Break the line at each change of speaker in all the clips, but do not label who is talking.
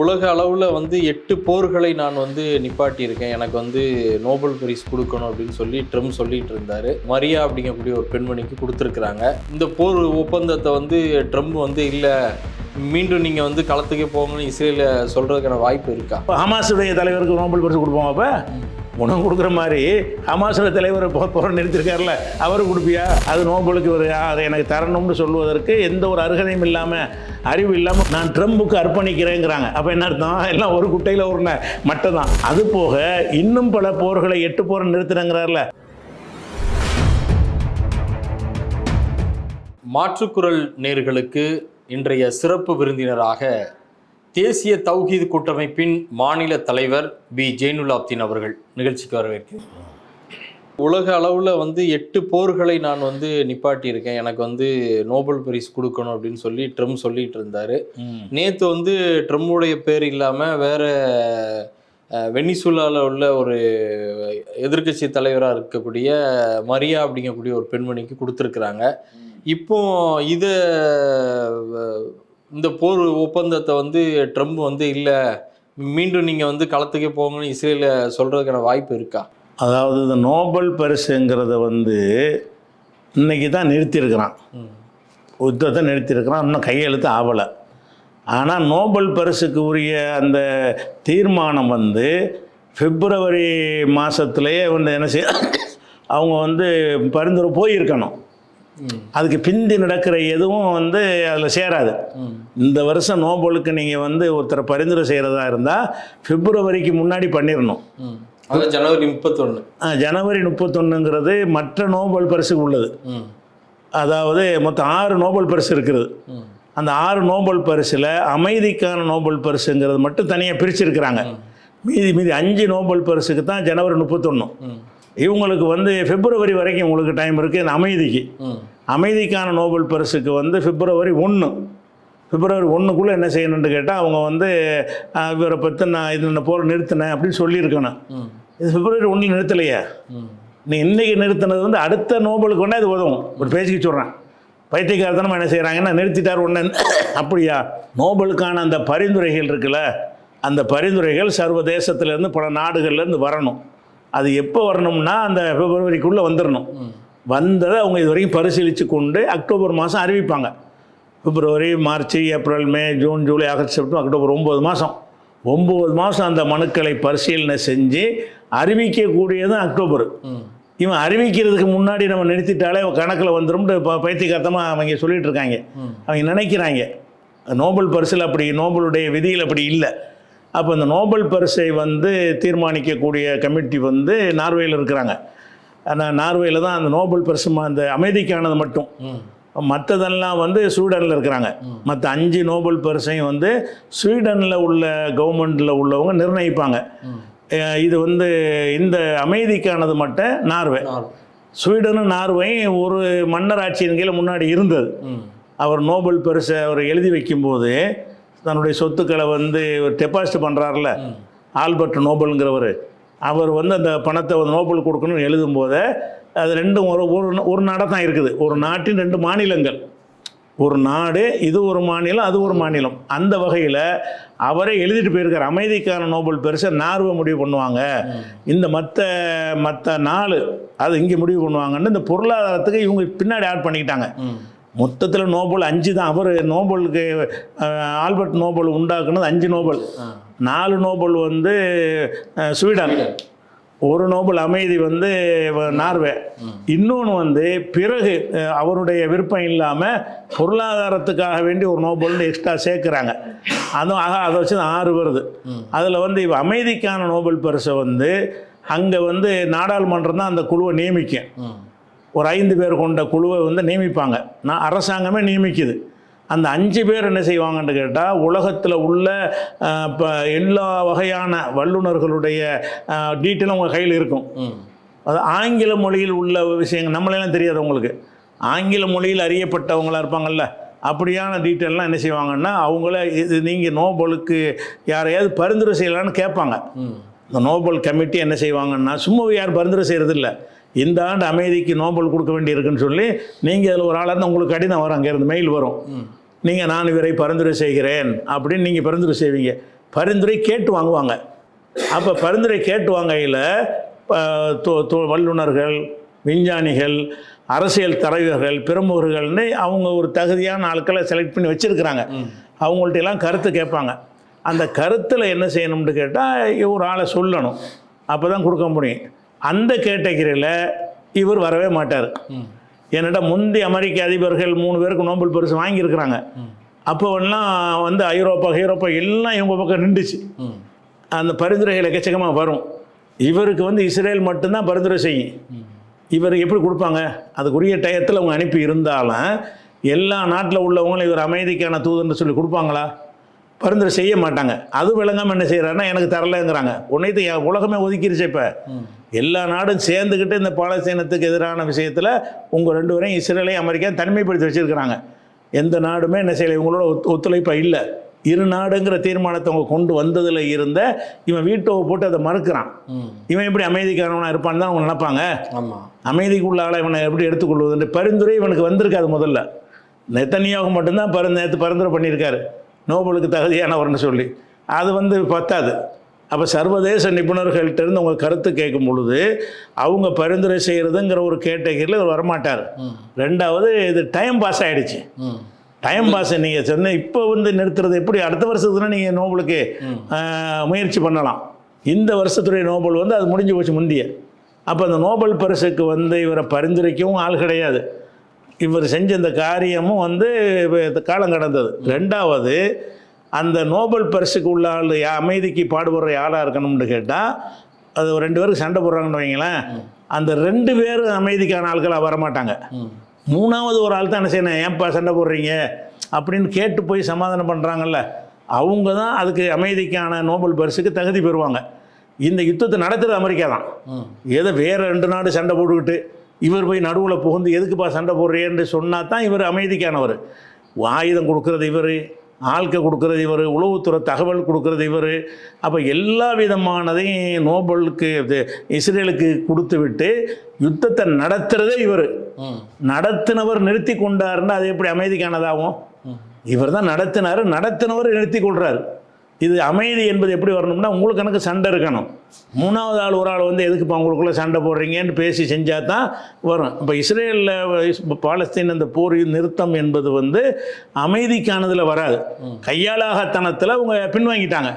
உலக அளவில் வந்து எட்டு போர்களை நான் வந்து நிப்பாட்டியிருக்கேன். எனக்கு வந்து நோபல் பரிசு கொடுக்கணும் அப்படின்னு சொல்லி ட்ரம்ப் சொல்லிட்டு இருந்தார். மரியா அப்படிங்கக்கூடிய ஒரு பெண்மணிக்கு கொடுத்துருக்குறாங்க. இந்த போர் ஒப்பந்தத்தை வந்து ட்ரம்ப் வந்து இல்லை மீண்டும் நீங்கள் வந்து களத்துக்கே போகணும்னு இஸ்ரேலில் சொல்கிறதுக்கான வாய்ப்பு இருக்கா?
இப்போ ஹமாஸுடைய தலைவருக்கு நோபல் பரிசு கொடுப்போம் அப்போ? உணவு கொடுக்குற மாதிரி ஹமாஸில் தலைவர் போ போகிற நிறுத்திருக்காருல அவருக்கு கொடுப்பியா? அது நோபலுக்கு ஒரு அதை எனக்கு தரணும்னு சொல்வதற்கு எந்த ஒரு அருகதையும் இல்லாமல் அறிவு இல்லாமல் நான் ட்ரம்புக்கு அர்ப்பணிக்கிறேங்கிறாங்க. அப்போ என்ன அர்த்தம்? எல்லாம் ஒரு குட்டையில் ஒரு மட்டும் தான் அது போக இன்னும் பல போர்களை எட்டு போரை நிறுத்துறேங்கிறார்ல
மாற்றுக்குரல் நேர்களுக்கு இன்றைய சிறப்பு விருந்தினராக தேசிய தௌஹீத் கூட்டமைப்பின் மாநில தலைவர் பி. ஜெயினுலாப்தீன் அவர்கள் நிகழ்ச்சிக்கு வரவேற்கிறேன். உலக அளவில் வந்து எட்டு போர்களை நான் வந்து நிப்பாட்டியிருக்கேன். எனக்கு வந்து நோபல் பரிசு கொடுக்கணும் அப்படின்னு சொல்லி ட்ரம்ப் சொல்லிட்டு இருந்தாரு. நேற்று வந்து ட்ரம்முடைய பேர் இல்லாமல் வேற அஹ், வெனிசுலால உள்ள ஒரு எதிர்க்கட்சி தலைவராக இருக்கக்கூடிய மரியா அப்படிங்கக்கூடிய ஒரு பெண்மணிக்கு கொடுத்துருக்குறாங்க. இப்போ இதை இந்த போர் ஒப்பந்தத்தை வந்து ட்ரம்ப் வந்து இல்லை மீண்டும் நீங்கள் வந்து களத்துக்கே போங்கன்னு இஸ்ரேலில் சொல்கிறதுக்கான வாய்ப்பு இருக்கா?
அதாவது இந்த நோபல் பரிசுங்கிறத வந்து இன்னைக்கு தான் நிறுத்தியிருக்கிறான். யுத்தத்தை நிறுத்தியிருக்கிறான் இன்னும் கையெழுத்து ஆகலை ஆனால் நோபல் பரிசுக்கு உரிய அந்த தீர்மானம் வந்து பிப்ரவரி மாதத்துலேயே வந்து என்ன செய்ய அவங்க வந்து பரிந்துரை போயிருக்கணும். அதுக்கு பிந்தி நடக்கிற எதுவும் வந்து அதில் சேராது. இந்த வருஷம் நோபலுக்கு நீங்கள் வந்து ஒருத்தரை பரிந்துரை செய்கிறதா இருந்தால் பிப்ரவரிக்கு முன்னாடி பண்ணிடணும்
அது ஜனவரி முப்பத்தொன்று
ஜனவரி முப்பத்தொன்னுங்கிறது மற்ற நோபல் பரிசுக்கு உள்ளது. அதாவது மொத்தம் ஆறு நோபல் பரிசு இருக்குது.
ம்
அந்த ஆறு நோபல் பரிசில் அமைதிக்கான நோபல் பரிசுங்கிறது மட்டும் தனியாக பிரிச்சிருக்கிறாங்க. மீதி மீதி அஞ்சு நோபல் பரிசுக்கு தான் ஜனவரி முப்பத்தொன்று இவங்களுக்கு வந்து பிப்ரவரி வரைக்கும் உங்களுக்கு டைம் இருக்குது இந்த அமைதிக்கு. அமைதிக்கான நோபல் பரிசுக்கு வந்து பிப்ரவரி ஒன்று பிப்ரவரி ஒன்றுக்குள்ளே என்ன செய்யணும்னு கேட்டால் அவங்க வந்து இவரை பற்றி நான் இது நான் போகிற நிறுத்தினேன் அப்படின்னு சொல்லியிருக்கணும். இது பிப்ரவரி ஒன்றில் நிறுத்தலையே. நீ இன்றைக்கி நிறுத்தினது வந்து அடுத்த நோபலுக்கு வேணால் இது உதவும். ஒரு பேச்சுக்கு சொல்கிறேன் பைத்தியக்காரத்தனமாக என்ன செய்கிறாங்கன்னா நிறுத்திட்டார் ஒன்று அப்படியா? நோபலுக்கான அந்த பரிந்துரைகள் இருக்குல்ல அந்த பரிந்துரைகள் சர்வதேசத்திலேருந்து பல நாடுகள்லேருந்து வரணும். அது எப்போ வரணும்னா அந்த பிப்ரவரிக்குள்ளே வந்துடணும் வந்ததை அவங்க இது வரைக்கும் பரிசீலித்து கொண்டு அக்டோபர் மாதம் அறிவிப்பாங்க. February March April May June July August September October ஒம்பது மாதம் ஒம்பது மாதம் அந்த மனுக்களை பரிசீலனை செஞ்சு அறிவிக்கக்கூடியதும் அக்டோபர். இவன் அறிவிக்கிறதுக்கு முன்னாடி நம்ம நிறுத்திட்டாலே கணக்கில் வந்துரும்னு ப பைத்தியகார்த்தமாக அவங்க சொல்லிட்டு இருக்காங்க. அவங்க நினைக்கிறாங்க. நோபல் பரிசில் அப்படி நோபலுடைய விதியில் அப்படி இல்லை. அப்போ இந்த நோபல் பரிசை வந்து தீர்மானிக்கக்கூடிய கமிட்டி வந்து நார்வேயில் இருக்கிறாங்க. ஆனால் நார்வேயில் தான் அந்த நோபல் பரிசு அந்த அமைதிக்கானது மட்டும். மற்றதெல்லாம் வந்து ஸ்வீடனில் இருக்கிறாங்க. மற்ற அஞ்சு நோபல் பரிசையும் வந்து ஸ்வீடனில் உள்ள கவர்மெண்ட்டில் உள்ளவங்க நிர்ணயிப்பாங்க. இது வந்து இந்த அமைதிக்கானது மட்டும் நார்வே. ஸ்வீடனும் நார்வேயும் ஒரு மன்னர் ஆட்சியின் கீழே முன்னாடி இருந்தது. அவர் நோபல் பரிசை அவர் எழுதி வைக்கும்போது தன்னுடைய சொத்துக்களை வந்து டெபாசிட் பண்ணுறாருல ஆல்பர்ட் நோபலுங்கிறவர். அவர் வந்து அந்த பணத்தை வந்து நோபல் கொடுக்கணும்னு எழுதும்போது அது ரெண்டும் ஒரு ஒரு நாடாக தான் இருக்குது. ஒரு நாட்டின் ரெண்டு மாநிலங்கள். ஒரு நாடு இது ஒரு மாநிலம் அது ஒரு மாநிலம். அந்த வகையில் அவரே எழுதிட்டு போயிருக்கார். அமைதிக்கான நோபல் பெருசாக நார்வை முடிவு பண்ணுவாங்க. இந்த மற்ற மற்ற நாள் அது இங்கே முடிவு பண்ணுவாங்கன்னு இந்த பொருளாதாரத்துக்கு இவங்க பின்னாடி ஆட் பண்ணிக்கிட்டாங்க. மொத்தத்தில் நோபல் அஞ்சு தான் அவர் நோபலுக்கு ஆல்பர்ட் நோபல் உண்டாக்குனது அஞ்சு நோபல். நாலு நோபல் வந்து ஸ்வீடன். ஒரு நோபல் அமைதி வந்து நார்வே. இன்னொன்று வந்து பிறகு அவருடைய விருப்பம் இல்லாமல் பொருளாதாரத்துக்காக வேண்டி ஒரு நோபல்னு எக்ஸ்ட்ரா சேர்க்குறாங்க. அதுவும் ஆக அதை வச்சு தான் ஆறு வருது. அதில் வந்து இவ அமைதிக்கான நோபல் பரிசை வந்து அங்கே வந்து நாடாளுமன்றம் தான் அந்த குழுவை நியமிக்கும். ஒரு ஐந்து பேர் கொண்ட குழுவை வந்து நியமிப்பாங்க. நான் அரசாங்கமே நியமிக்குது. அந்த அஞ்சு பேர் என்ன செய்வாங்கன்னு கேட்டால் உலகத்தில் உள்ள இப்போ எல்லா வகையான வல்லுநர்களுடைய டீட்டெயிலும் உங்கள் கையில் இருக்கும். அது ஆங்கில மொழியில் உள்ள விஷயங்கள் நம்மளெல்லாம் தெரியாது உங்களுக்கு. ஆங்கில மொழியில் அறியப்பட்டவங்களா இருப்பாங்கல்ல. அப்படியான டீட்டெயிலாம் என்ன செய்வாங்கன்னா அவங்கள இது நீங்கள் நோபலுக்கு யாரையாவது பரிந்துரை செய்யலான்னு கேட்பாங்க. இந்த நோபல் கமிட்டி என்ன செய்வாங்கன்னா சும்மா யார் பரிந்துரை செய்கிறது இல்லை இந்த ஆண்டு அமைதிக்கு நோபல் கொடுக்க வேண்டியிருக்குன்னு சொல்லி நீங்கள் அதில் ஒரு ஆளாக இருந்தால் உங்களுக்கு கடிதம் வரும் அங்கேருந்து மெயில் வரும். நீங்கள் நான் இவரை பரிந்துரை செய்கிறேன் அப்படின்னு நீங்கள் பரிந்துரை செய்வீங்க. பரிந்துரை கேட்டு வாங்குவாங்க. அப்போ பரிந்துரை கேட்டு வாங்கையில் வல்லுநர்கள் விஞ்ஞானிகள் அரசியல் தலைவர்கள் பிரமுகர்கள்னு அவங்க ஒரு தகுதியான ஆட்களை செலக்ட் பண்ணி வச்சுருக்கிறாங்க. அவங்கள்ட்ட எல்லாம் கருத்து கேட்பாங்க. அந்த கருத்தில் என்ன செய்யணும்னு கேட்டால் ஒரு ஆளை சொல்லணும். அப்போ தான் கொடுக்க முடியும். அந்த கேட்டகரியில் இவர் வரவே மாட்டார். என்னடா முந்தி அமெரிக்க அதிபர்கள் மூணு பேருக்கு நோபல் பரிசு வாங்கியிருக்கிறாங்க. அப்போ எல்லாம் வந்து ஐரோப்பா ஐரோப்பா எல்லாம் இவங்க பக்கம் நின்றுச்சு. அந்த பரிந்துரைகள் எக்கச்சக்கமாக வரும். இவருக்கு வந்து இஸ்ரேல் மட்டும்தான் பரிந்துரை செய்யும். இவர் எப்படி கொடுப்பாங்க? அதுக்குரிய டயத்தில் அவங்க அனுப்பி இருந்தாலும் எல்லா நாட்டில் உள்ளவங்களும் இவர் அமைதிக்கான தூதர்னு சொல்லி கொடுப்பாங்களா? பரிந்துரை செய்ய மாட்டாங்க. அது விளங்காமல் என்ன செய்கிறாருன்னா எனக்கு தரலைங்கிறாங்க. உன்னைத்து உலகமே ஒதுக்கிருச்சு இப்போ. எல்லா நாடும் சேர்ந்துக்கிட்டு இந்த பாலஸ்தீனத்துக்கு எதிரான விஷயத்தில் உங்கள் ரெண்டு பேரையும் இஸ்ரேலையும் அமெரிக்கா தனிமைப்படுத்தி வச்சுருக்கிறாங்க. எந்த நாடுமே என்ன செய்யலை இவங்களோட ஒத்து ஒத்துழைப்பாக இல்லை. இரு நாடுங்கிற தீர்மானத்தை அவங்க கொண்டு வந்ததில் இருந்த இவன் வீட்டோ போட்டு அதை மறுக்கிறான். இவன் எப்படி அமைதிக்காரவனாக இருப்பான்னு தான் அவங்க நினைப்பாங்க.
ஆமாம்
அமைதிக்குள்ள ஆளை இவனை எப்படி எடுத்துக்கொள்வதுன்ற பரிந்துரை இவனுக்கு வந்திருக்காது முதல்ல. நெத்தனியாக மட்டும்தான் பரிந்து நேற்று பரிந்துரை பண்ணியிருக்காரு. நோபலுக்கு தகுதியானவர்னு சொல்லி. அது வந்து பத்தாது. அப்போ சர்வதேச நிபுணர்கள்ட்ட இருந்து அவங்க கருத்து கேட்கும் பொழுது அவங்க பரிந்துரை செய்கிறதுங்கிற ஒரு கேட்டகரியில் இவர் வரமாட்டார். ரெண்டாவது இது டைம் பாஸ் ஆகிடுச்சு டைம் பாஸ் நீங்கள் சொன்ன இப்போ வந்து நிறுத்துறது எப்படி? அடுத்த வருஷத்துல நீங்கள் நோபலுக்கு முயற்சி பண்ணலாம். இந்த வருஷத்துடைய நோபல் வந்து அது முடிஞ்சு போச்சு முந்திய. அப்போ அந்த நோபல் பரிசுக்கு வந்து இவரை பரிந்துரைக்கவும் ஆள் கிடையாது. இவர் செஞ்ச இந்த காரியமும் வந்து காலம் கடந்தது. ரெண்டாவது அந்த நோபல் பரிசுக்கு உள்ள அமைதிக்கு பாடுபடுற ஆளாக இருக்கணும்னு கேட்டால் அது ரெண்டு பேருக்கு சண்டை போடுறாங்கன்னு வைங்களேன். அந்த ரெண்டு பேரும் அமைதிக்கான ஆட்களாக வரமாட்டாங்க. மூணாவது ஒரு ஆள் தான் என்ன செய்யணும் ஏன்ப்பா சண்டை போடுறீங்க? அப்படின்னு கேட்டு போய் சமாதானம் பண்ணுறாங்கல்ல அவங்க தான் அதுக்கு அமைதிக்கான நோபல் பரிசுக்கு தகுதி பெறுவாங்க. இந்த யுத்தத்தை நடத்துறது அமெரிக்கா தான். ஏதோ வேறு ரெண்டு நாடு சண்டை போட்டுக்கிட்டு இவர் போய் நடுவில் புகுந்து எதுக்குப்பா சண்டை போடுறேன்னு சொன்னால் தான் இவர் அமைதிக்கானவர். ஆயுதம் கொடுக்கறது இவர் ஆள்க கொடுக்கறது இவர் உளவுத்துறை தகவல் கொடுக்கறது இவர். அப்போ எல்லா விதமானதையும் நோபலுக்கு இஸ்ரேலுக்கு கொடுத்து விட்டு யுத்தத்தை நடத்துறதே இவர். நடத்தினவர் நிறுத்தி கொண்டாருன்னா அது எப்படி அமைதிக்கானதாகும்? இவர் தான் நடத்தினார் நடத்தினவர் நிறுத்தி கொள்றாரு. இது அமைதி என்பது எப்படி வரணும்னா உங்களுக்கு எனக்கு சண்டை இருக்கணும். மூணாவது ஆள் ஒரு ஆள் வந்து எதுக்குப்பா உங்களுக்குள்ள சண்டை போடுறீங்கன்னு பேசி செஞ்சால் தான் வரும். இப்போ இஸ்ரேலில் பாலஸ்தீன் அந்த போர் நிறுத்தம் என்பது வந்து அமைதிக்கானதில் வராது. கையாளாகத்தனத்தில் அவங்க பின்வாங்கிட்டாங்க.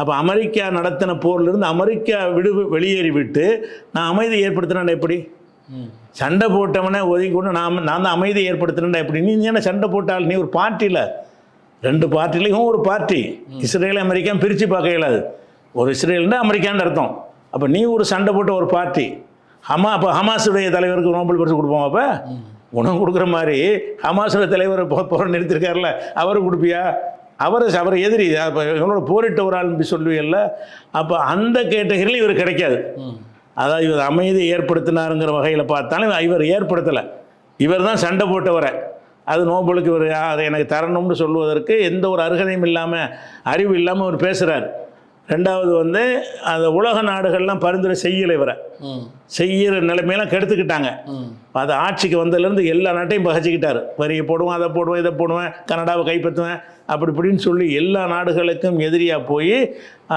அப்போ அமெரிக்கா நடத்தின போர்லேருந்து அமெரிக்கா விடு வெளியேறி விட்டு நான் அமைதி ஏற்படுத்தினேன் எப்படி? சண்டை போட்டவனே ஒதுங்கி கொண்டு நான் நான் தான் அமைதி ஏற்படுத்தினேன்டா எப்படி? நீ என்ன சண்டை போட்டால்? நீ ஒரு பார்ட்டியில் ரெண்டு பார்ட்டிலையும் ஒரு பார்ட்டி. இஸ்ரேல் அமெரிக்கா பிரித்து பார்க்க இயலாது. ஒரு இஸ்ரேல்னா அமெரிக்கான்னு அர்த்தம். அப்போ நீ ஒரு சண்டை போட்ட ஒரு பார்ட்டி. ஹமா அப்போ ஹமாஸுடைய தலைவருக்கு நோபல் பரிசு கொடுப்போம் அப்போ? உணவு கொடுக்குற மாதிரி ஹமாஸுடைய தலைவர் போ போற நிறுத்திருக்காருல்ல. அவருக்கு கொடுப்பியா? அவர் அவர் எதிரி. அப்போ இவனோட போரிட்ட ஒரு ஆள் இப்படி சொல்லுவீல்ல அப்போ அந்த கேட்டகரியில் இவர் கிடைக்காது. அதாவது இவர் அமைதி ஏற்படுத்தினாருங்கிற வகையில் பார்த்தாலும் இவர் ஏற்படுத்தலை. இவர் தான் சண்டை போட்டவரை. அது நோபலுக்கு இவர் அதை எனக்கு தரணும்னு சொல்வதற்கு எந்த ஒரு அருகதையும் இல்லாமல் அறிவு இல்லாமல் அவர் பேசுகிறார் ரெண்டாவது வந்து அந்த உலக நாடுகள்லாம் பரிந்துரை செய்யலை இவரை. செய்கிற நிலைமையெல்லாம் கெடுத்துக்கிட்டாங்க. அது ஆட்சிக்கு வந்ததுலேருந்து எல்லா நாட்டையும் பகச்சிக்கிட்டார். வரியை போடுவேன் அதை போடுவேன் இதை போடுவேன் கனடாவை கைப்பற்றுவேன் அப்படி இப்படின்னு சொல்லி எல்லா நாடுகளுக்கும் எதிரியாக போய்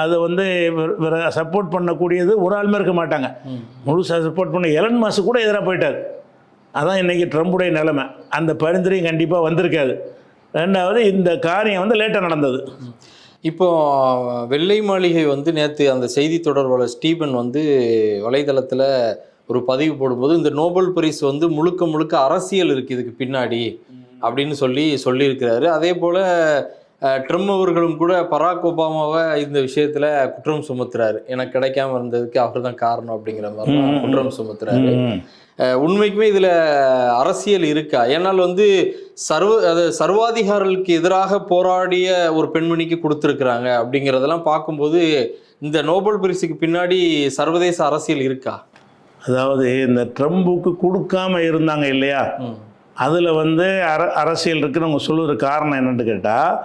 அதை வந்து சப்போர்ட் பண்ணக்கூடியது ஒரு ஆளுமே இருக்க மாட்டாங்க. முழுசாக சப்போர்ட் பண்ண எலன் மாசு கூட எதிராக போயிட்டார். அதான் இன்றைக்கி ட்ரம்புடைய நிலைமை. அந்த பரிந்துரையும் கண்டிப்பாக வந்திருக்காது. ரெண்டாவது இந்த காரியம் வந்து லேட்டாக நடந்தது.
இப்போ வெள்ளை மாளிகை வந்து நேற்று அந்த செய்தி தொடர்பாளர் ஸ்டீபன் வந்து வலைதளத்தில் ஒரு பதிவு போடும்போது இந்த நோபல் பரிசு வந்து முழுக்க முழுக்க அரசியல் இருக்குது இதுக்கு பின்னாடி அப்படின்னு சொல்லி சொல்லியிருக்கிறாரு. அதே போல் ட்ரம்ப் அவர்களும் கூட பராக் ஒபாமாவை இந்த விஷயத்தில் குற்றம் சுமத்துறாரு. எனக்கு கிடைக்காம இருந்ததுக்கு அவர் தான் காரணம் அப்படிங்கிற மாதிரி. குற்றம் சுமத்துறாரு. உண்மைக்குமே இதுல அரசியல் இருக்கா? ஏன்னால் வந்து சர்வ அது சர்வாதிகாரிகளுக்கு எதிராக போராடிய ஒரு பெண்மணிக்கு கொடுத்துருக்குறாங்க அப்படிங்கிறதெல்லாம் பார்க்கும்போது இந்த நோபல் பரிசுக்கு பின்னாடி சர்வதேச அரசியல் இருக்கா?
அதாவது இந்த ட்ரம்புக்கு கொடுக்காம இருந்தாங்க இல்லையா? அதில் வந்து அர அரசியல் இருக்குன்னு அவங்க சொல்லுற காரணம் என்னன்னு கேட்டால்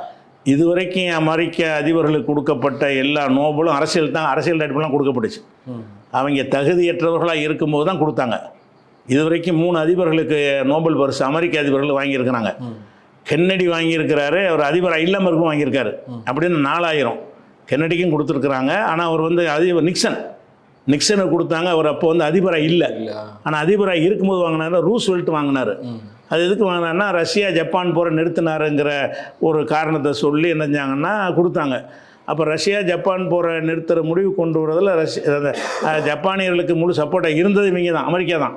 இதுவரைக்கும் அமெரிக்க அதிபர்களுக்கு கொடுக்கப்பட்ட எல்லா நோபலும் அரசியல் தான் அரசியல் அடிப்பெல்லாம் கொடுக்கப்பட்டுச்சு. அவங்க தகுதியற்றவர்களாக இருக்கும்போது தான் கொடுத்தாங்க. இதுவரைக்கும் மூணு அதிபர்களுக்கு நோபல் பரிசு அமெரிக்க அதிபர்கள் வாங்கியிருக்கிறாங்க. கென்னடி வாங்கியிருக்கிறாரு அவர் அதிபர் இல்லாமல் இருக்கும் வாங்கியிருக்காரு அப்படின்னு நாலாயிரம் கென்னடிக்கும் கொடுத்துருக்குறாங்க. ஆனால் அவர் வந்து அதிபர் நிக்சன். நிக்சனுக்கு கொடுத்தாங்க அவர் அப்போ வந்து அதிபராக இல்லை. ஆனால் அதிபராக இருக்கும்போது வாங்கினாரு ரூஸ்வெல்ட் வாங்கினார். அது எதுக்கு வாங்கினாருன்னா ரஷ்யா ஜப்பான் போகிற நிறுத்தினாருங்கிற ஒரு காரணத்தை சொல்லி என்ன செஞ்சாங்கன்னா கொடுத்தாங்க. அப்போ ரஷ்யா ஜப்பான் போகிற நிறுத்துற முடிவு கொண்டு வரதில் ரஷ்யா ஜப்பானியர்களுக்கு முழு சப்போர்ட்டாக இருந்தது இவங்க தான் அமெரிக்கா தான்.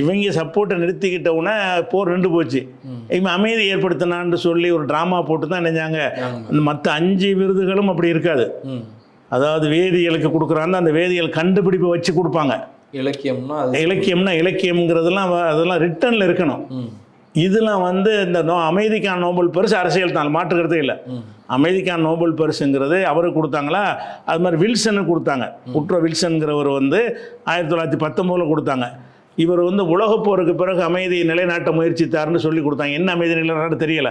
இவங்க சப்போர்ட்டை நிறுத்திக்கிட்ட உடனே போர் நின்று போச்சு. இவன் அமைதி ஏற்படுத்தினான்னு சொல்லி ஒரு ட்ராமா போட்டு தான் நினைஞ்சாங்க. மற்ற அஞ்சு விருதுகளும் அப்படி இருக்காது. அதாவது வேதியியலுக்கு கொடுக்குறாங்க அந்த வேதியியல் கண்டுபிடிப்பை வச்சு கொடுப்பாங்க.
இலக்கியம்னா
இலக்கியம்னா இலக்கியம்ங்கிறதெல்லாம் அதெல்லாம் ரிட்டனில் இருக்கணும்.
ம்.
இதெல்லாம் வந்து இந்த நோ அமைதிக்கான நோபல் பரிசு அரசியல் தான் மாற்றுக்கிறதே இல்லை. அமைதிக்கான நோபல் பரிசுங்கிறது அவருக்கு கொடுத்தாங்களா அது மாதிரி வில்சனுக்கு கொடுத்தாங்க உட்ரோ வில்சன்கிறவர் வந்து ஆயிரத்தி தொள்ளாயிரத்தி பத்தொம்போதில் கொடுத்தாங்க இவர் வந்து உலகப் போருக்கு பிறகு அமைதியை நிலைநாட்ட முயற்சித்தார்னு சொல்லி கொடுத்தாங்க என்ன அமைதி நிலைநாட்ட தெரியல.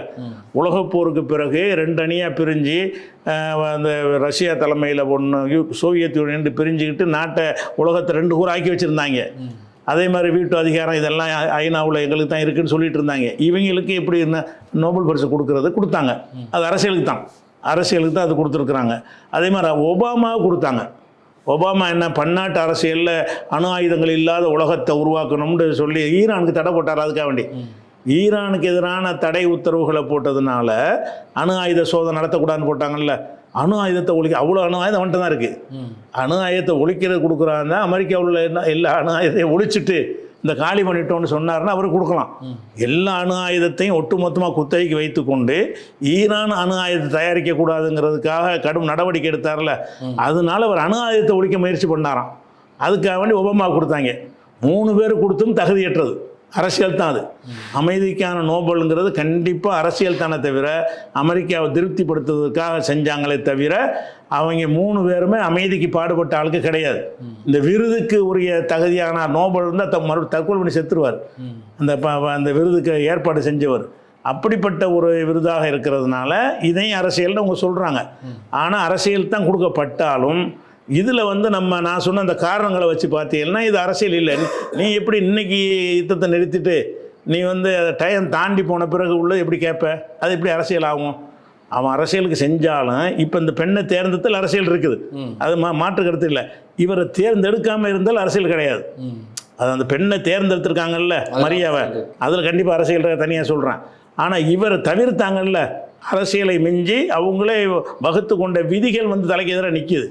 உலகப் போருக்கு பிறகு ரெண்டு அணியாக பிரிஞ்சு அந்த ரஷ்யா தலைமையில் ஒன்று சோவியத் யூனியன் பிரிஞ்சுக்கிட்டு நாட்டை உலகத்தை ரெண்டு கூறு ஆக்கி வச்சுருந்தாங்க. அதே மாதிரி வீட்டு அதிகாரம் இதெல்லாம் ஐநாவில் எங்களுக்கு தான் இருக்குன்னு சொல்லிட்டு இருந்தாங்க. இவங்களுக்கு எப்படி என்ன நோபல் பரிசு கொடுக்கறது கொடுத்தாங்க. அது அரசியலுக்கு தான். அரசியலுக்கு தான் அது கொடுத்துருக்குறாங்க. அதே மாதிரி ஒபாமா கொடுத்தாங்க. ஒபாமா என்ன பன்னாட்டு அரசியலில் அணு ஆயுதங்கள் இல்லாத உலகத்தை உருவாக்கணும்னு சொல்லி ஈரானுக்கு தடை போட்டார் அதுக்காக வேண்டி. ஈரானுக்கு எதிரான தடை உத்தரவுகளை போட்டதுனால அணு ஆயுத சோதனை நடத்தக்கூடாதுன்னு போட்டாங்கல்ல. அணு ஆயுதத்தை ஒழிக்க அவ்வளோ அணு ஆயுதம் வந்துட்டு தான் இருக்குது. அணு ஆயுதத்தை ஒழிக்கிறது கொடுக்குறாங்க அமெரிக்காவில் உள்ள என்ன எல்லா அணு ஆயுதத்தையும் ஒழிச்சிட்டு இந்த காலி பண்ணிட்டோம்னு சொன்னார்னா அவர் கொடுக்கலாம். எல்லா அணு ஆயுதத்தையும் ஒட்டுமொத்தமாக குத்தகைக்கு வைத்துக்கொண்டு ஈரான் அணு ஆயுதத்தை தயாரிக்க கூடாதுங்கிறதுக்காக கடும் நடவடிக்கை எடுத்தார்ல. அதனால அவர் அணு ஆயுதத்தை ஒழிக்க முயற்சி பண்ணாராம். அதுக்காக வேண்டி ஒபாமா கொடுத்தாங்க. மூணு பேர் கொடுத்தும் தகுதியற்றது. அரசியல் தான் அது. அமைதிக்கான நோபலுங்கிறது கண்டிப்பாக அரசியல் தானே தவிர அமெரிக்காவை திருப்திப்படுத்துவதற்காக செஞ்சாங்களே தவிர அவங்க மூணு பேருமே அமைதிக்கு பாடுபட்ட ஆளுக்கு கிடையாது. இந்த விருதுக்கு உரிய தகுதியான நோபல் இருந்தால் த மறு தற்கொலை பண்ணி செத்துருவார். அந்த ப- அந்த விருதுக்கு ஏற்பாடு செஞ்சவர். அப்படிப்பட்ட ஒரு விருதாக இருக்கிறதுனால இதையும் அரசியல்னு அவங்க சொல்கிறாங்க ஆனால் அரசியல் தான் கொடுக்கப்பட்டாலும் இதில் வந்து நம்ம நான் சொன்ன அந்த காரணங்களை வச்சு பார்த்தீங்கன்னா இது அரசியல் இல்லை. நீ- எப்படி இன்னைக்கு யுத்தத்தை நிறுத்திட்டு நீ வந்து டைம் தாண்டி போன பிறகு உள்ள எப்படி கேட்ப? அது எப்படி அரசியல் ஆகும்? அவன் அரசியலுக்கு செஞ்சாலும் இப்போ இந்த பெண்ணை தேர்ந்தெடுத்தல் அரசியல் இருக்குது. அது மா மாற்று கருத்து இல்லை. இவரை தேர்ந்தெடுக்காமல் இருந்தால் அரசியல் கிடையாது. அது அந்த பெண்ணை தேர்ந்தெடுத்திருக்காங்கல்ல மரியாவை. அதில் கண்டிப்பாக அரசியல் தனியாக சொல்கிறேன் ஆனால் இவரை தவிர்த்தாங்கல்ல அரசியலை மிஞ்சி அவங்களே வகுத்து கொண்ட விதிகள் வந்து தலைக்கு எதிராக நிற்கிது.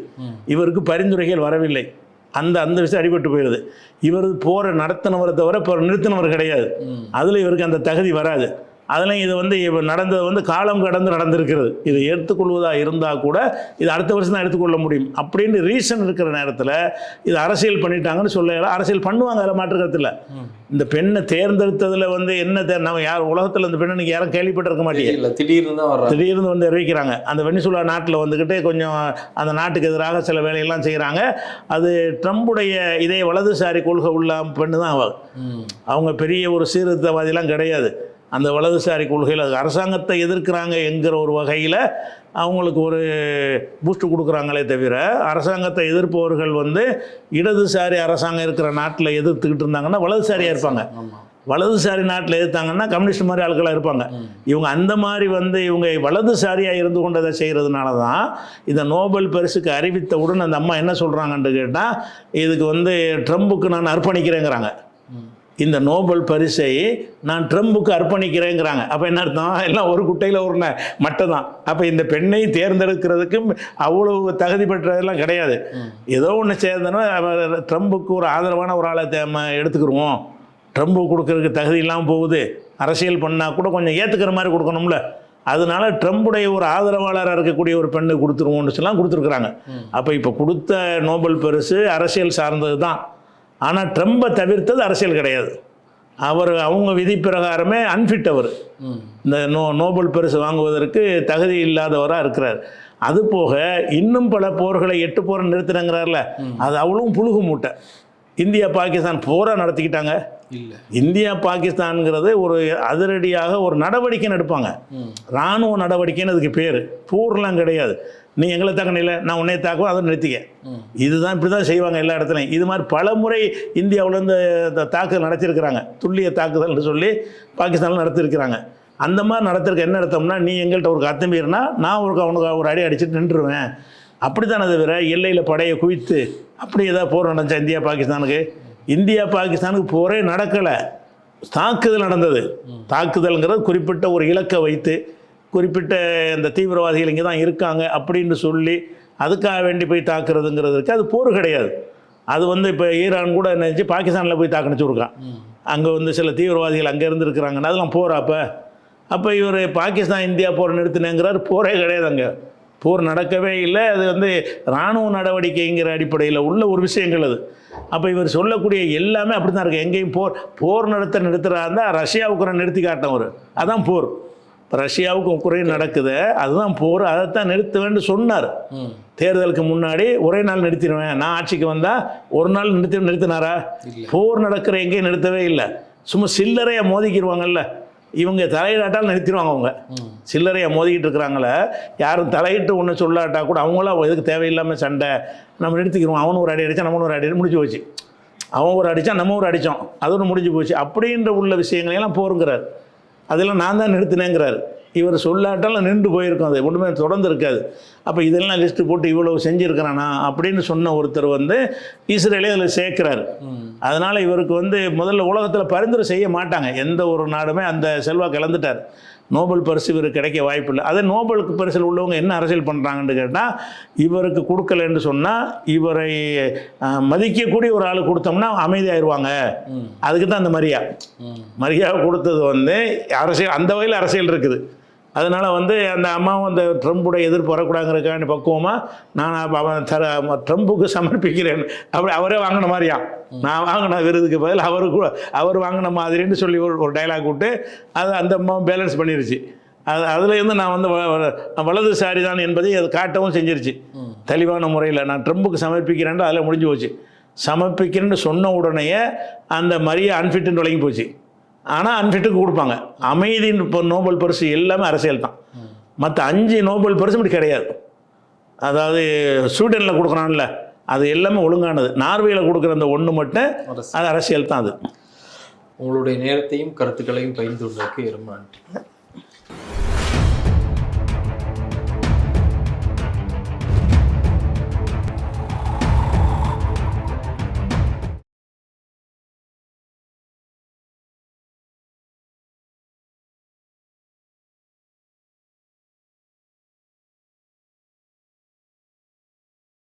இவருக்கு பரிந்துரைகள் வரவில்லை. அந்த அந்த விஷயம் அடிபட்டு போயிடுது இவர் போரை நடத்தினவரை தவிர இப்போ நிறுத்தினவர் கிடையாது. அதில் இவருக்கு அந்த தகுதி வராது. அதுலேயும் இது வந்து இவ நடந்தது வந்து காலம் கடந்து நடந்திருக்கிறது. இதை எடுத்துக்கொள்வதாக இருந்தால் கூட இது அடுத்த வருஷம் தான் எடுத்துக்கொள்ள முடியும். அப்படின்னு ரீசன் இருக்கிற நேரத்தில் இது அரசியல் பண்ணிட்டாங்கன்னு சொல்லலாம் அரசியல் பண்ணுவாங்க அதில் மாற்றுக்கிறது இல்லை.
ம்.
இந்த பெண்ணை தேர்ந்தெடுத்ததில் வந்து என்ன நம்ம யார் உலகத்தில் இந்த பெண்ணை யாரும் கேள்விப்பட்டிருக்க மாட்டீங்க.
திடீர்னு தான்
திடீர்னு வந்து அறிவிக்கிறாங்க. அந்த வெனிசுலா நாட்டில் வந்துக்கிட்டு கொஞ்சம் அந்த நாட்டுக்கு எதிராக சில வேலையெல்லாம் செய்கிறாங்க அது ட்ரம்புடைய இதே வலதுசாரி கொள்கை உள்ள பெண்ணு தான். அவங்க பெரிய ஒரு சீர்திருத்தவாதிலாம் கிடையாது. அந்த வலதுசாரி கொள்கையில் அது அரசாங்கத்தை எதிர்க்கிறாங்க என்கிற ஒரு வகையில் அவங்களுக்கு ஒரு பூஸ்ட் கொடுக்குறாங்களே தவிர அரசாங்கத்தை எதிர்ப்பவர்கள் வந்து இடதுசாரி அரசாங்கம் இருக்கிற நாட்டில் எதிர்த்துக்கிட்டு இருந்தாங்கன்னா வலதுசாரியாக இருப்பாங்க. வலதுசாரி நாட்டில் எதிர்த்தாங்கன்னா கம்யூனிஸ்ட் மாதிரி ஆட்களாக இருப்பாங்க. இவங்க அந்த மாதிரி வந்து இவங்க வலதுசாரியாக இருந்து கொண்டு அதை செய்கிறதுனால தான் இந்த நோபல் பரிசுக்கு அறிவித்தவுடன் அந்த அம்மா என்ன சொல்கிறாங்கன்னு கேட்டால் இதுக்கு வந்து ட்ரம்புக்கு நான் அர்ப்பணிக்கிறேங்கிறாங்க. இந்த நோபல் பரிசை நான் ட்ரம்புக்கு அர்ப்பணிக்கிறேங்கிறாங்க. அப்போ என்ன அர்த்தம்? எல்லாம் ஒரு குட்டையில் ஒரு மட்டை தான் அப்போ இந்த பெண்ணை தேர்ந்தெடுக்கிறதுக்கு அவ்வளவு தகுதி பெற்றதெல்லாம் கிடையாது. ஏதோ ஒன்று சேர்ந்தனா ட்ரம்புக்கு ஒரு ஆதரவான ஒரு ஆளை தே- ம- எடுத்துக்கிருவோம். ட்ரம்புக்கு கொடுக்கறதுக்கு தகுதி இல்லாமல் போகுது. அரசியல் பண்ணால் கூட கொஞ்சம் ஏற்றுக்கிற மாதிரி கொடுக்கணும்ல. அதனால ட்ரம்புடைய ஒரு ஆதரவாளராக இருக்கக்கூடிய ஒரு பெண்ணு கொடுத்துருவோம்னு சொல்லலாம் கொடுத்துருக்குறாங்க. அப்போ இப்போ கொடுத்த நோபல் பரிசு அரசியல் சார்ந்தது தான் ஆனால் ட்ரம்பை தவிர்த்தது அரசியல் கிடையாது. அவர் அவங்க விதி பிரகாரமே அன்ஃபிட் அவர். இந்த நோ நோபல் பரிசு வாங்குவதற்கு தகுதி இல்லாதவராக இருக்கிறார். அது போக இன்னும் பல போர்களை எட்டு போரை நிறுத்தினங்கிறார்ல அது அவ்வளவும் புழுகு மூட்டை. இந்தியா பாகிஸ்தான் போரா நடத்திக்கிட்டாங்க. இந்தியா பாகிஸ்தான்ங்கிறது ஒரு அதிரடியாக ஒரு நடவடிக்கைன்னு எடுப்பாங்க. இராணுவ நடவடிக்கைன்னு அதுக்கு பேர். போர்லாம் கிடையாது. நீ எங்களை தாக்கணில நான் உன்னை தாக்குவோம் அதை நிறுத்திக்க. இதுதான் இப்படி தான் செய்வாங்க எல்லா இடத்துலையும். இது மாதிரி பல முறை இந்தியாவிலேருந்து இந்த தாக்குதல் நடத்தியிருக்கிறாங்க. துல்லிய தாக்குதல்னு சொல்லி பாகிஸ்தானில் நடத்தியிருக்கிறாங்க. அந்த மாதிரி நடத்திருக்க என்ன அர்த்தம்னா நீ எங்கள்கிட்ட ஒரு அத்துமீறினா நான் ஒரு அவனுக்கு ஒரு அடி அடிச்சுட்டு நின்றுருவேன். அப்படி தானே தவிர எல்லையில் படையை குவித்து அப்படி ஏதாவது போர் நடந்துச்சா இந்தியா பாகிஸ்தானுக்கு? இந்தியா பாகிஸ்தானுக்கு போரே நடக்கலை. தாக்குதல் நடந்தது. தாக்குதல்ங்கிறது குறிப்பிட்ட ஒரு இலக்கை வைத்து குறிப்பிட்ட இந்த தீவிரவாதிகள் இங்கே தான் இருக்காங்க அப்படின்னு சொல்லி அதுக்காக வேண்டி போய் தாக்குறதுங்கிறதுக்கு அது போர் கிடையாது. அது வந்து இப்போ ஈரான் கூட நினச்சி பாகிஸ்தானில் போய் தாக்குனுச்சு இருக்கான் அங்கே வந்து சில தீவிரவாதிகள் அங்கே இருந்துருக்குறாங்கன்னா அதெல்லாம் போரா அப்போ. அப்போ இவர் பாகிஸ்தான் இந்தியா போர் நிறுத்தினேங்கிறார் போரே கிடையாது அங்கே. போர் நடக்கவே இல்லை. அது வந்து இராணுவ நடவடிக்கைங்கிற அடிப்படையில் உள்ள ஒரு விஷயங்கள் அது. அப்போ இவர் சொல்லக்கூடிய எல்லாமே அப்படி தான் இருக்குது எங்கேயும் போர் போர் நடத்த நிறுத்துறா இருந்தால் ரஷ்யா உக்ரைன் நிறுத்தி காட்டினவர் அதான் போர். இப்போ ரஷ்யாவுக்கும் உக்ரைன் நடக்குது. அதுதான் போர். அதைத்தான் நிறுத்துவேன்னு சொன்னார். தேர்தலுக்கு முன்னாடி ஒரே நாள் நிறுத்திடுவேன். நான் ஆட்சிக்கு வந்தால் ஒரு நாள் நிறுத்தி நிறுத்தினாரா? போர் நடக்கிற எங்கேயும் நிறுத்தவே இல்லை. சும்மா சில்லறையாக மோதிக்கிடுவாங்கல்ல இவங்க தலையிடாட்டால் நிறுத்திடுவாங்க அவங்க.
ம்.
சில்லறையாக மோதிக்கிட்டு இருக்கிறாங்கள யாரும் தலையிட்டு ஒன்று சொல்லாட்டா கூட அவங்களாம் எதுக்கு தேவையில்லாமல் சண்டை? நம்ம நிறுத்திக்கிறோம் அவனும் ஒரு அடி அடித்தா நம்மளும் ஒரு அடி முடிஞ்சு போச்சு. அவன் ஒரு அடித்தான் நம்ம ஒரு அடித்தோம் அது ஒன்று முடிஞ்சு போச்சு. அப்படின்ற உள்ள விஷயங்களையெல்லாம் போருங்கிறார். அதெல்லாம் நான் தான் நிறுத்தினேங்கிறார். இவர் சொல்லாட்டாலும் நின்று போயிருக்கும் அது. ஒன்றுமே தொடர்ந்து இருக்காது. அப்போ இதெல்லாம் லிஸ்ட்டு போட்டு இவ்வளவு செஞ்சுருக்கிறானா அப்படின்னு சொன்ன ஒருத்தர் வந்து இஸ்ரேலே அதில் சேர்க்குறாரு. அதனால் இவருக்கு வந்து முதல்ல உலகத்தில் பரிந்துரை செய்ய மாட்டாங்க. எந்த ஒரு நாடுமே அந்த செல்வாக்கு இழந்துட்டார் நோபல் பரிசு இவருக்கு கிடைக்க வாய்ப்பு இல்லை. அதே நோபலுக்கு பரிசில் உள்ளவங்க என்ன அரசியல் பண்ணுறாங்கன்னு கேட்டால் இவருக்கு கொடுக்கலன்னு சொன்னால் இவரை மதிக்கக்கூடிய ஒரு ஆள் கொடுத்தோம்னா அமைதியாயிருவாங்க. அதுக்கு தான் அந்த மரியா. மரியா கொடுத்தது வந்து அரசியல் அந்த வகையில் அரசியல் இருக்குது. அதனால் வந்து அந்த அம்மாவும் அந்த ட்ரம்புடைய எதிர்ப்பு வரக்கூடாதுங்கிறக்காண்டி பக்குவமாக நான் அவன் தர அவன் ட்ரம்புக்கு சமர்ப்பிக்கிறேன். அப்படி அவரே வாங்கின மாதிரியா? நான் வாங்கின விருதுக்கு பதில் அவரு கூட அவர் வாங்கின மாதிரின்னு சொல்லி ஒரு ஒரு டைலாக் விட்டு அதை அந்த அம்மா பேலன்ஸ் பண்ணிருச்சு. அது அதுலேருந்து நான் வந்து வலதுசாரி தான் என்பதை அது காட்டவும் செஞ்சிருச்சு.
தெளிவான
முறையில் நான் ட்ரம்புக்கு சமர்ப்பிக்கிறேன்ட்டு அதில் முடிஞ்சு போச்சு. சமர்ப்பிக்கிறேன்னு சொன்ன உடனேயே அந்த மரியா அன்ஃபிட்டுன்னு விளங்கி போச்சு. ஆனால் அன்ஃபிட்டுக்கு கொடுப்பாங்க. அமைதின்னு இப்போ நோபல் பரிசு எல்லாமே அரசியல் தான். மற்ற அஞ்சு நோபல் பரிசு இப்படி கிடையாது. அதாவது ஸ்வீடனில் கொடுக்குறான்ல அது எல்லாமே ஒழுங்கானது. நார்வேயில் கொடுக்குற அந்த ஒன்று மட்டும் அது அரசியல் தான் அது.
உங்களுடைய நேரத்தையும் கருத்துக்களையும் பகிர்ந்து கொண்டதற்கு ரொம்ப நன்றி.